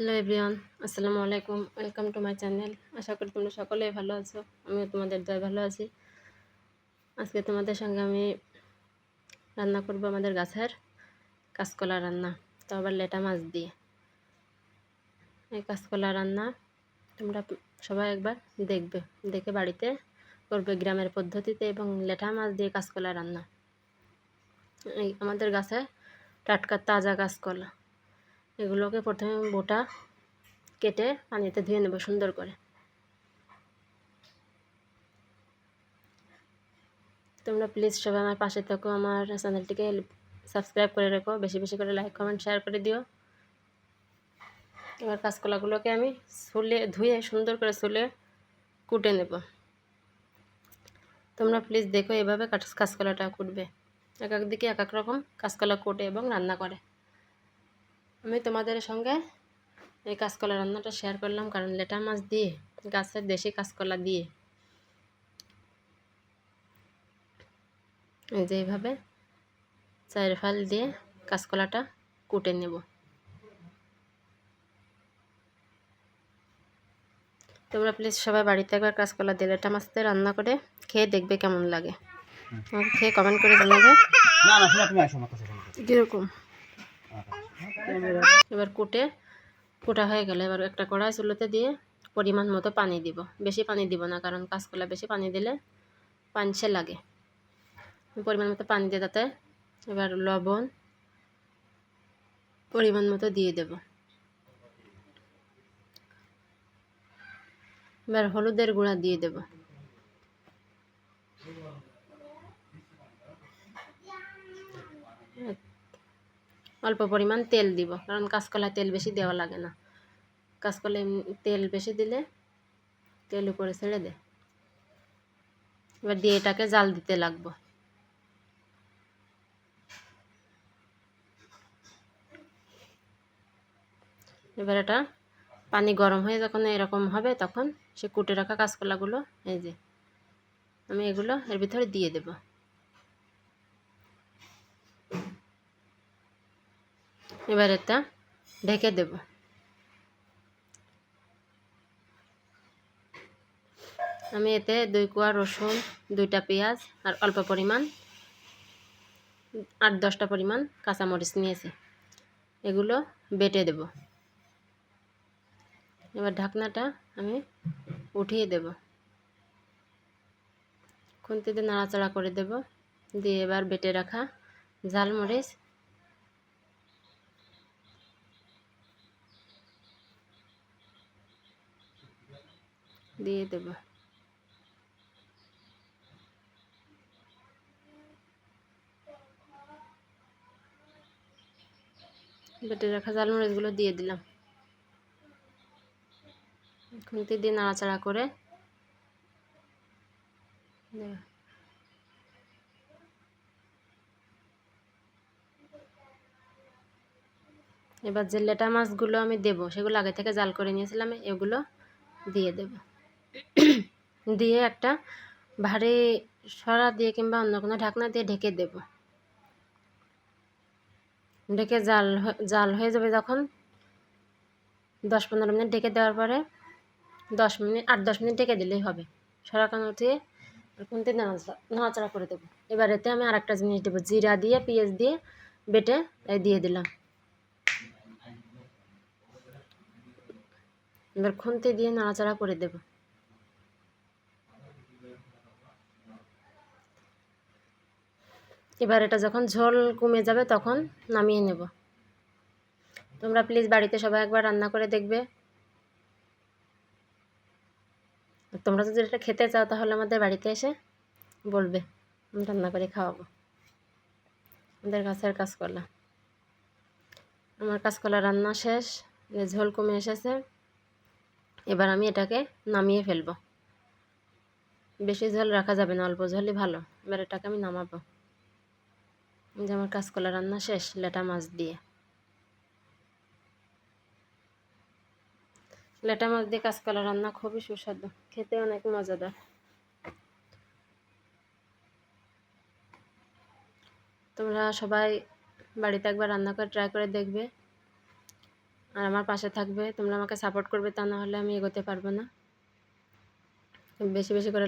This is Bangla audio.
হ্যালো এভরিওয়ান, আসসালামু আলাইকুম। Welcome to my channel. আশা করি তোমরা সকলেই ভালো আছো। আমিও তোমাদের দয় ভালো আছি। আজকে তোমাদের সঙ্গে আমি রান্না করব আমাদের গাছের কাঁচকলা রান্না। তো আবার লেটা মাছ দিয়ে। এই কাঁচকলা রান্না তোমরা সবাই একবার দেখবে। দেখে বাড়িতে করবে গ্রামের পদ্ধতিতে এবং লেটা মাছ দিয়ে কাঁচকলা রান্না। এই আমাদের গাছে টাটকা তাজা কাঁচকলা। এগুলোকে প্রথমে বোটা কেটে পানিতে ধুয়ে নেব সুন্দর করে। তোমরা প্লিজ সবাই আমার পাশে থাকো, আমার চ্যানেলটিকে সাবস্ক্রাইব করে রেখো, বেশি বেশি করে লাইক কমেন্ট শেয়ার করে দিও। এবার কাঁচকলাগুলোকে আমি সুলে ধুয়ে সুন্দর করে সুলে কুটে নেব। তোমরা প্লিজ দেখো এভাবে কাঁচকলাটা কুটবে। এক এক দিকে এক এক রকম কাঁচকলা কুটে এবং রান্না করে। আমি তোমাদের সঙ্গে এই কাঁচকলা রান্নাটা শেয়ার করলাম কারণ লেটা মাছ দিয়ে গাছের দেশি কাঁচকলা দিয়ে। এই যে এইভাবে চায়ের ফাল দিয়ে কাঁচকলাটা কুটে নেব। তোমরা প্লিজ সবাই বাড়িতে একবার কাঁচকলা দিয়ে লেটা মাছ দিয়ে রান্না করে খেয়ে দেখবে কেমন লাগে। খেয়ে কমেন্ট করে জানাবে। কীরকম? এবার কুটে, কুটা হয়ে গেলে এবার একটা কড়াই চুলোতে দিয়ে পরিমাণ মতো পানি দিব। বেশি পানি দিব না, কারণ কাঁচকলা বেশি পানি দিলে পাঞ্চে লাগে। পরিমাণ মতো পানি দিয়ে তাতে এবার লবণ পরিমাণ মতো দিয়ে দেব। এবার হলুদের গুঁড়া দিয়ে দেব। অল্প পরিমাণ তেল দিব, কারণ কাঁচকলায় তেল বেশি দেওয়া লাগে না। কাঁচকলায় তেল বেশি দিলে তেল উপরে ছেড়ে দে। এবার দিয়ে এটাকে জাল দিতে লাগবো। এবার এটা পানি গরম হয়ে যখন এরকম হবে তখন সে কুটে রাখা কাঁচকলাগুলো, এই যে, আমি এগুলো এর ভিতরে দিয়ে দেবো। এবার এটা ঢেকে দেব। আমি এতে দুই কোয়া রসুন, দুইটা পেঁয়াজ আর অল্প পরিমাণ, আট দশটা পরিমাণ কাঁচামরিচ নিয়েছি। এগুলো বেটে দেব। এবার ঢাকনাটা আমি উঠিয়ে দেব। খুন্তিতে নাড়াচাড়া করে দেব। দিয়ে এবার বেটে রাখা ঝালমরিচ দিয়ে দেব। বেটে রাখা জালমরিচগুলো দিয়ে দিলাম। খুন্তি দিয়ে নাড়াচাড়া করে এবার যে লেটা মাছগুলো আমি দেব, সেগুলো আগে থেকে জাল করে নিয়েছিলাম, এগুলো দিয়ে দেব। দিয়ে একটা ভারী সরা দিয়ে কিংবা অন্য কোনো ঢাকনা দিয়ে ঢেকে দেব। ঢেকে জাল জাল হয়ে যাবে যখন দশ পনেরো মিনিট ঢেকে দেওয়ার পরে দশ মিনিট, আট দশ মিনিট ঢেকে দিলেই হবে। সরাকান উঠিয়ে খুনতে নাড়াচাড়া করে দেবো। এবার এতে আমি আরেকটা জিনিস দেবো, জিরা দিয়ে, পেঁয়াজ দিয়ে বেটে দিয়ে দিলাম। এবার খুন্তি দিয়ে নাড়াচাড়া করে দেব। এবার এটা যখন ঝোল কমে যাবে তখন নামিয়ে নেব। তোমরা প্লিজ বাড়িতে সবাই একবার রান্না করে দেখবে। তোমরা যদি এটা খেতে চাও তাহলে আমাদের বাড়িতে এসে বলবে, আমি রান্না করে খাওয়াবো। আমাদের গাছের কাঁচকলা। আমার কাঁচকলা রান্না শেষ ঝোল কমে এসেছে। এবার আমি এটাকে নামিয়ে ফেলব। বেশি ঝোল রাখা যাবে না, অল্প ঝোলই ভালো। এবার এটাকে আমি নামাবো। যে আমার কাঁচকলা রান্না শেষ, লেটা মাছ দিয়ে। লেটা মাছ দিয়ে কাঁচকলা রান্না খুবই সুস্বাদু, খেতে অনেক মজাদার। তোমরা সবাই বাড়িতে একবার রান্না করে ট্রাই করে দেখবে। আর আমার পাশে থাকবে, তোমরা আমাকে সাপোর্ট করবে তা না হলে আমি এগোতে পারব না। বেশি বেশি করে